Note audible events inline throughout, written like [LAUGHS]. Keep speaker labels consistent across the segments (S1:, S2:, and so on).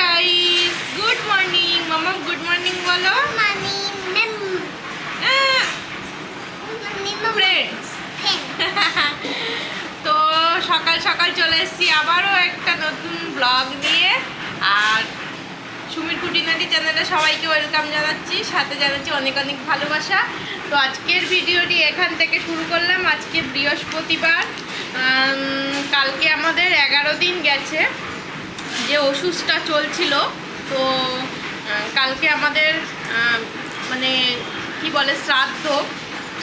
S1: Guys good morning মামা good morning বলো friends
S2: friend
S1: তো সকাল সকাল চলে এসেছি আবারও একটা নতুন ব্লগ নিয়ে। আর সুমির কুটিনাটি চ্যানেলে সবাইকে ওয়েলকাম জানাচ্ছি। সাথে জানাচ্ছি অনেক অনেক ভালোবাসা। তো আজকের ভিডিওটি এখান থেকে শুরু করলাম। আজকে বৃহস্পতিবার। কালকে আমাদের এগারো দিন গেছে। যে ওষুধটা চলছিল, তো কালকে আমাদের মানে কি বলে, শ্রাদ্ধ,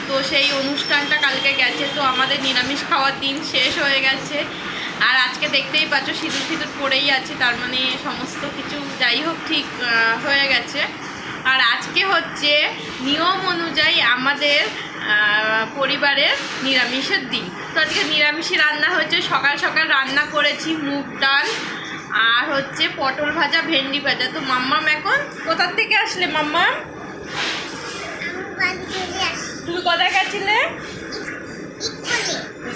S1: তো সেই অনুষ্ঠানটা কালকে গেছে, তো আমাদের নিরামিষ খাওয়ার দিন শেষ হয়ে গেছে। আর আজকে দেখতেই পাচ্ছ, সিঁদুর সিঁদুর পড়েই আছে, তার মানে সমস্ত কিছু যাই হোক ঠিক হয়ে গেছে। আর আজকে হচ্ছে নিয়ম অনুযায়ী আমাদের পরিবারের নিরামিষের দিন। তো আজকে নিরামিষই রান্না হচ্ছে সকাল সকাল রান্না করেছি মুগ ডাল আর হচ্ছে পটল ভাজা ভেন্ডি ভাজা। তো মাম্মাম এখন কোথার থেকে আসলে মাম্মাম? তুমি কোথায় গেছিলে?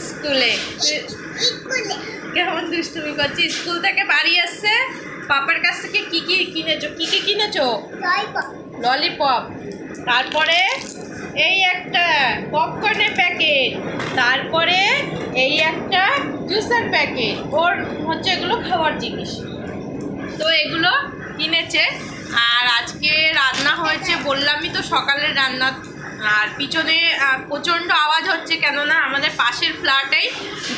S1: স্কুলে। কেমন দুষ্টুমি করছি স্কুল থেকে বাড়ি এসছে পাপার কাছ থেকে কি কি কিনেছো? কি কি কিনেছো? ললিপপ। তারপরে? এই একটা পপকর্নের প্যাকেট তারপরে এই একটা জুসের প্যাকেট ওর হচ্ছে এগুলো খাওয়ার জিনিস। তো এগুলো কিনেছে, আর আজকে রান্না হয়েছে, বললামই তো সকালের রান্না, আর পিছনে প্রচণ্ড আওয়াজ হচ্ছে, কেননা আমাদের পাশের ফ্ল্যাটেই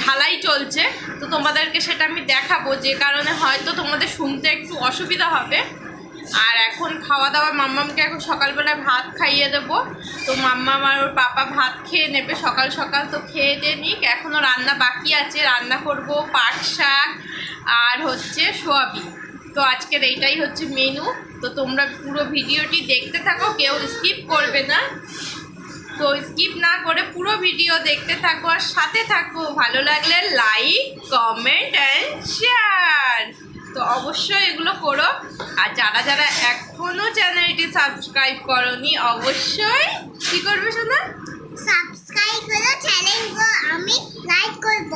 S1: ঢালাই চলছে। তো তোমাদেরকে সেটা আমি দেখাবো, যে কারণে হয়তো তোমাদের শুনতে একটু অসুবিধা হবে। আর এখন খাওয়া দাওয়া, মাম্মামকে এখন সকালবেলায় ভাত খাইয়ে দেবো। তো মাম্মাম আর ওর পাপা ভাত খেয়ে নেবে, সকাল সকাল তো খেয়ে দিয়ে নিক। এখনও রান্না বাকি আছে, রান্না করব পাট শাক আর হচ্ছে সোয়াবিন। তো আজকের এইটাই হচ্ছে মেনু। তো তোমরা পুরো ভিডিওটি দেখতে থাকো, কেউ স্কিপ করবে না। তো স্কিপ না করে পুরো ভিডিও দেখতে থাকো আর সাথে থাকো। ভালো লাগলে লাইক, কমেন্ট, অ্যান্ড শেয়ার। তো অবশ্যই এগুলো করো। আর যারা যারা এখনও চ্যানেলটি সাবস্ক্রাইব করনি অবশ্যই কী করবে শোনা
S2: সাবস্ক্রাইব করে চ্যানেলকে আমি লাইক করব।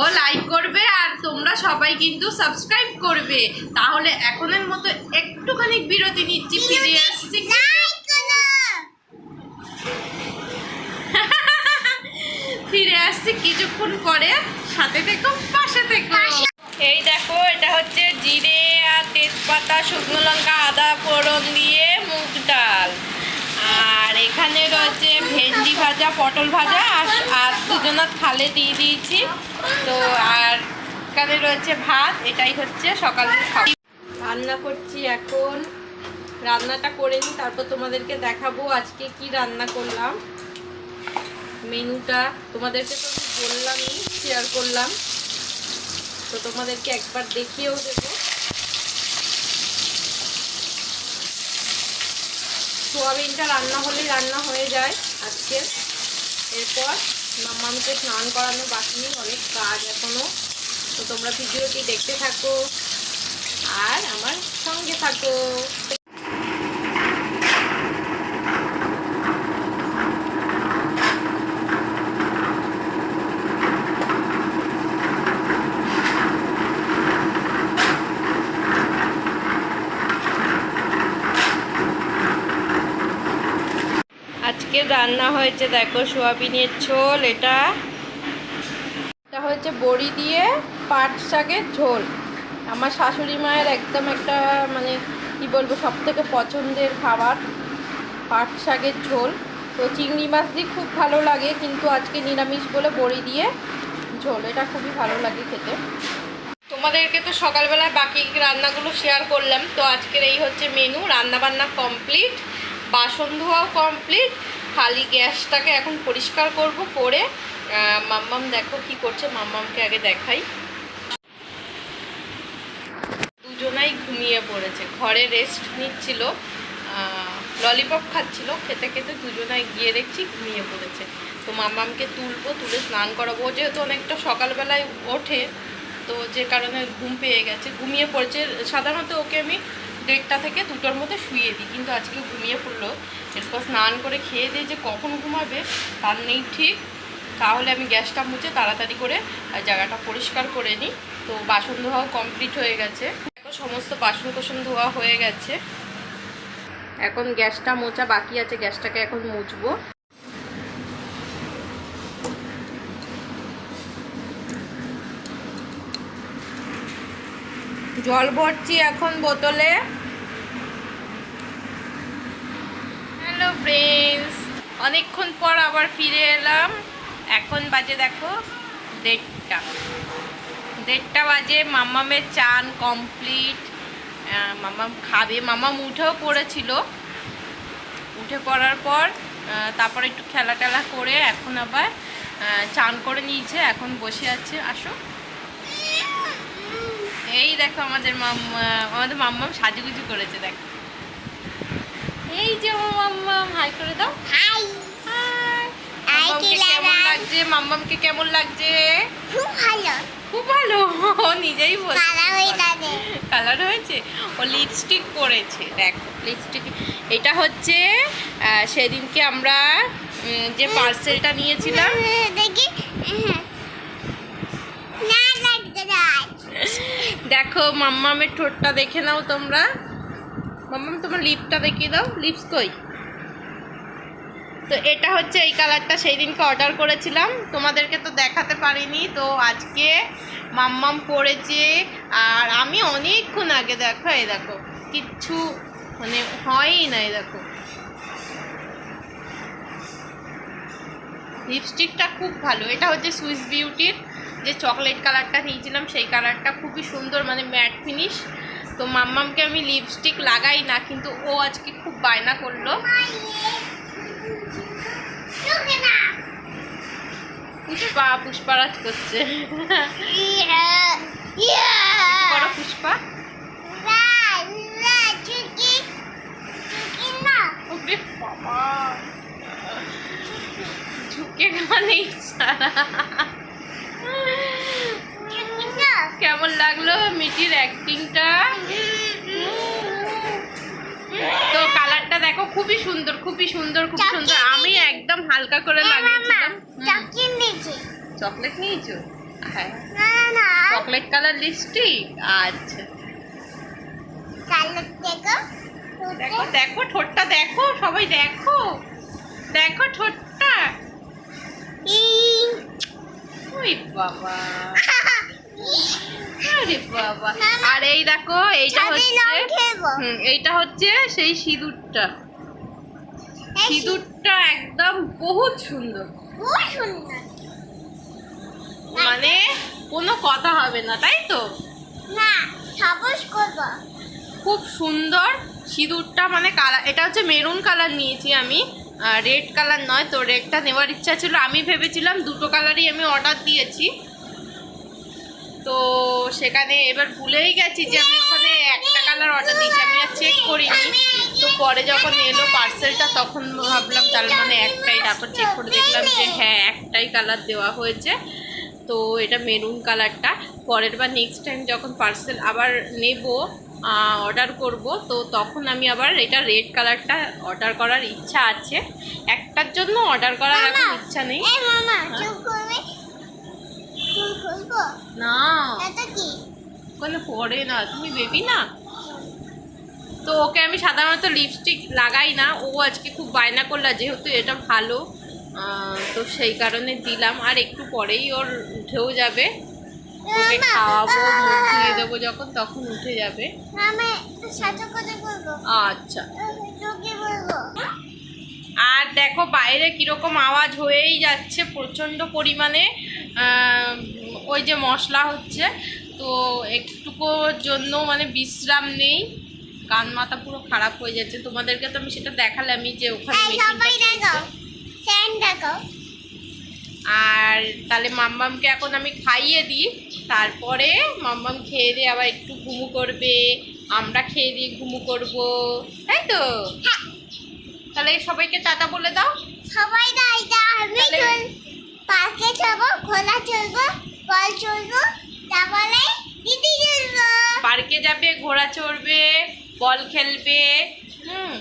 S1: ও লাইক করবে আর তোমরা সবাই কিন্তু সাবস্ক্রাইব করবে। তাহলে এখনের মতো একটুখানি বিরতি নিচ্ছি ফিরে আসছি।
S2: লাইক করো।
S1: ফিরে আসছি কিছুক্ষণ পরে। সাথে থেকো পাশে থেকো। এই দেখো এটা হচ্ছে জিরে আর তেজপাতা, শুকনো লঙ্কা, আদা ফোড়ন দিয়ে মুগ ডাল। আর এখানে রয়েছে ভেন্ডি ভাজা, পটল ভাজা, আর আর দুজনের থালে দিয়ে দিয়েছি। তো আর এখানে রয়েছে ভাত, এটাই হচ্ছে সকালের রান্না করছি এখন। রান্নাটা করে নিই, তারপর তোমাদেরকে দেখাবো আজকে কি রান্না করলাম। মেনুটা তোমাদেরকে তো বললামই শেয়ার করলাম। তো তোমাদেরকে একবার দেখিয়েও দেবো। সোয়াবিনটা রান্না হলেই রান্না হয়ে যায় আজকে। এরপর মামামকে স্নান করানো বাকি অনেক কাজ এখনও তো তোমরা ভিডিওটি দেখতে থাকো আর আমার সঙ্গে থাকো আজকে রান্না হয়েছে, দেখো সোয়াবিনের ঝোল এটা। এটা হচ্ছে বড়ি দিয়ে পাট শাকের ঝোল। আমার শাশুড়ি মায়ের একদম একটা মানে কি বলব সব থেকে পছন্দের খাবার পাট শাকের ঝোল। তো চিংড়ি মাছ দিয়ে খুব ভালো লাগে, কিন্তু আজকে নিরামিষ বলে বড়ি দিয়ে ঝোল। এটা খুবই ভালো লাগে খেতে। তোমাদেরকে তো সকালবেলা বাকি রান্নাগুলো শেয়ার করলাম। তো আজকের এই হচ্ছে মেনু রান্না বান্না কমপ্লিট বাসন ধোয়াও কমপ্লিট খালি গ্যাসটাকে এখন পরিষ্কার করব করে মাম্মাম দেখো কি করছে, মাম্মামকে আগে দেখাই। দুজনাই ঘুমিয়ে পড়েছে, ঘরে রেস্ট নিচ্ছিল ললিপপ খাচ্ছিল, খেতে খেতে দুজনাই গিয়ে দেখছি ঘুমিয়ে পড়েছে। তো মাম্মামকে তুলবো, তুলে স্নান করাবো যেহেতু অনেকটা সকালবেলায় ওঠে, তো যে কারণে ঘুম পেয়ে গেছে, ঘুমিয়ে পড়েছে। সাধারণত ওকে আমি দেড়টা থেকে দুটোর মধ্যে শুয়ে দিই। কিন্তু আজকে ঘুমিয়ে পড়ল। এরপর স্নান করে খেয়ে দিয়ে যে কখন ঘুমাবে, তার নেই ঠিক। তাহলে আমি গ্যাসটা মুছে তাড়াতাড়ি করে জায়গাটা পরিষ্কার করে নিই। তো বাসন ধোয়াও কমপ্লিট হয়ে গেছে। সমস্ত বাসন কোসন ধোয়া হয়ে গেছে। এখন গ্যাসটা মোচা বাকি আছে, গ্যাসটাকে এখন মুছবো। জল ভরছি এখন বোতলে। হ্যালো ফ্রেন্ডস অনেকক্ষণ পর আবার ফিরে এলাম। এখন বাজে দেখো দেড়টা। দেড়টা বাজে মামামের চান কমপ্লিট মামাম খাবে। মামাম উঠেও পড়েছিল। উঠে পড়ার পর তারপর একটু খেলা টেলা করে এখন আবার চান করে নিয়েছে। এখন বসে আছে। আসো। এই দেখো আমাদের মাম আমাদের মাম্মাম সাজুগুজু করেছে দেখো। এই যে আমার মাম্মাম হাই করে দাও।
S2: হাই।
S1: কেমন লাগছে? মাম্মামকে কেমন লাগছে?
S2: খুব ভালো।
S1: খুব ভালো? ও নিজেই বলছে।
S2: হয়ে
S1: কালার হয়েছে? ও লিপস্টিক পরেছে দেখো। লিপস্টিক এটা হচ্ছে সেদিনকে আমরা যে পার্সেলটা নিয়েছিলাম।
S2: দেখি। না লাগতে যায়
S1: দেখো, মাম্মামের ঠোঁটটা দেখে নাও তোমরা। মাম্মাম, তোমার লিপটা দেখিয়ে দাও। লিপস কই? তো এটা হচ্ছে এই কালারটা সেই দিনকে অর্ডার করেছিলাম। তোমাদেরকে তো দেখাতে পারিনি। তো আজকে মাম্মাম পড়েছে। আর আমি অনেকক্ষণ আগে দেখো, এই দেখো, কিচ্ছু মানে হয়ই না, এই দেখো। লিপস্টিকটা খুব ভালো। এটা হচ্ছে সুইস বিউটির যে চকলেট কালারটা নিয়েছিলাম, সেই কালারটা খুবই সুন্দর মানে ম্যাট ফিনিশ তো মাম্মামকে আমি লিপস্টিক লাগাই না, কিন্তু ও আজকে খুব বায়না করল।
S2: না
S1: পুষ্পা, পুষ্পারাজ করছে। পুষ্পা। ঝুঁকে মানে সারা
S2: চুকি না
S1: কেমন লাগল মিটির অ্যাক্টিংটা তো কালারটা দেখো খুবই সুন্দর খুবই সুন্দর খুব সুন্দর। আমি একদম হালকা করে লাগিয়েছিলাম। চকলেট নিয়েছো। হ্যাঁ। চকলেট কালার লিপস্টিক আচ্ছা।
S2: দেখো
S1: দেখো দেখো ঠোঁটটা দেখো সবাই দেখো। দেখো ঠোঁটটা। ওই বাবা। [LAUGHS] আরে বাবা। আর এই দেখো এইটা হচ্ছে হুম এইটা হচ্ছে সেই সিঁদুরটা। সিঁদুরটা একদম বহুত সুন্দর। মানে কোনো কথা হবে না তাই তো?
S2: না করব।
S1: খুব সুন্দর সিঁদুরটা মানে কালার এটা হচ্ছে মেরুন কালার নিয়েছি আমি। রেড কালার নয় তো রেডটা নেওয়ার ইচ্ছা ছিল। আমি ভেবেছিলাম দুটো কালারই আমি অর্ডার দিয়েছি। তো সেখানে এবার ভুলেই গেছি যে আমি ওখানে একটা কালার অর্ডার দিয়েছি। আমি আর চেক করিনি। তো পরে যখন এলো পার্সেলটা তখন ভাবলাম তার মানে একটাই। তারপর চেক করে দেখলাম যে হ্যাঁ একটাই কালার দেওয়া হয়েছে। তো এটা মেরুন কালারটা পরের বার নেক্সট টাইম যখন পার্সেল আবার নেব অর্ডার করব তো তখন আমি আবার এটা রেড কালারটা অর্ডার করার ইচ্ছা আছে। একটার জন্য অর্ডার করার এখন ইচ্ছা নেই।
S2: চুপ খুলবো
S1: না।
S2: এটা কি?
S1: কোনো পরে না তুমি বেবি না? তো ওকে আমি সাধারণত লিপস্টিক লাগাই না ও আজকে খুব বায়না করল যেহেতু এটা ভালো তো সেই কারণে দিলাম আর একটু পরেই ওর উঠেও যাবে। ওকে খাওয়াবো মুখ দেবো যখন তখন উঠে যাবে। আচ্ছা। আর দেখো বাইরে কীরকম আওয়াজ হয়েই যাচ্ছে প্রচণ্ড পরিমাণে। ওই যে মশলা হচ্ছে তো একটুকুর জন্য মানে বিশ্রাম নেই। কান মাথা পুরো খারাপ হয়ে যাচ্ছে। তোমাদেরকে তো আমি সেটা দেখালামই যে ওখানে
S2: দেখো।
S1: আর তাহলে মাম্মামকে এখন আমি খাইয়ে দিই। তারপরে মাম্মাম খেয়ে দিয়ে আবার একটু ঘুমু করবে। আমরা খেয়ে দিয়ে ঘুমু করব। তাই তো?
S2: হ্যাঁ।
S1: তাহলে সবাইকে টাটা বলে দাও।
S2: সবাই পার্কে যাব খোলা চলবো বল চলবো তারপরে দিদি চলবো।
S1: পার্কে যাবে ঘোড়া চড়বে বল খেলবে হুম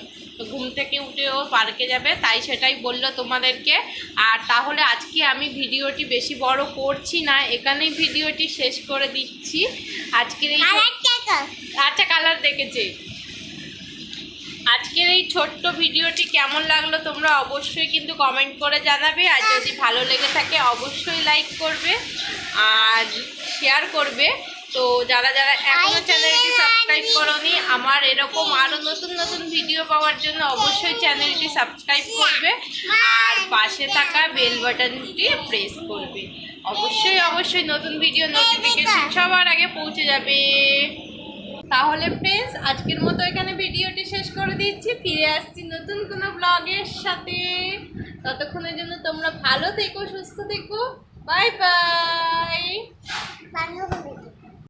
S1: ঘুম থেকে উঠেও পার্কে যাবে তাই সেটাই বলল তোমাদেরকে। আর তাহলে আজকে আমি ভিডিওটি বেশি বড় করছি না এখানেই ভিডিওটি শেষ করে দিচ্ছি। আজকের এই আচ্ছা কালার দেখেছে। আজকের এই ছোট্ট ভিডিওটি কেমন লাগল তোমরা অবশ্যই কিন্তু কমেন্ট করে জানাবে আর যদি ভালো লেগে থাকে অবশ্যই লাইক করবে আর শেয়ার করবে। তো যারা যারা
S2: এখনও
S1: চ্যানেলটি সাবস্ক্রাইব করনি আমার এরকম আরও নতুন নতুন ভিডিও পাওয়ার জন্য অবশ্যই চ্যানেলটি সাবস্ক্রাইব করবে আর পাশে থাকা বেল বাটনটি প্রেস করবে। অবশ্যই অবশ্যই নতুন ভিডিও নোটিফিকেশন সবার আগে পৌঁছে যাবে। তাহলে ফ্রেন্ডস আজকের মতো এখানে ভিডিওটি শেষ করে দিচ্ছি। ফিরে আসছি নতুন কোনো ব্লগের সাথে। ততক্ষণের জন্য তোমরা ভালো থেকো, সুস্থ থেকো। Bye bye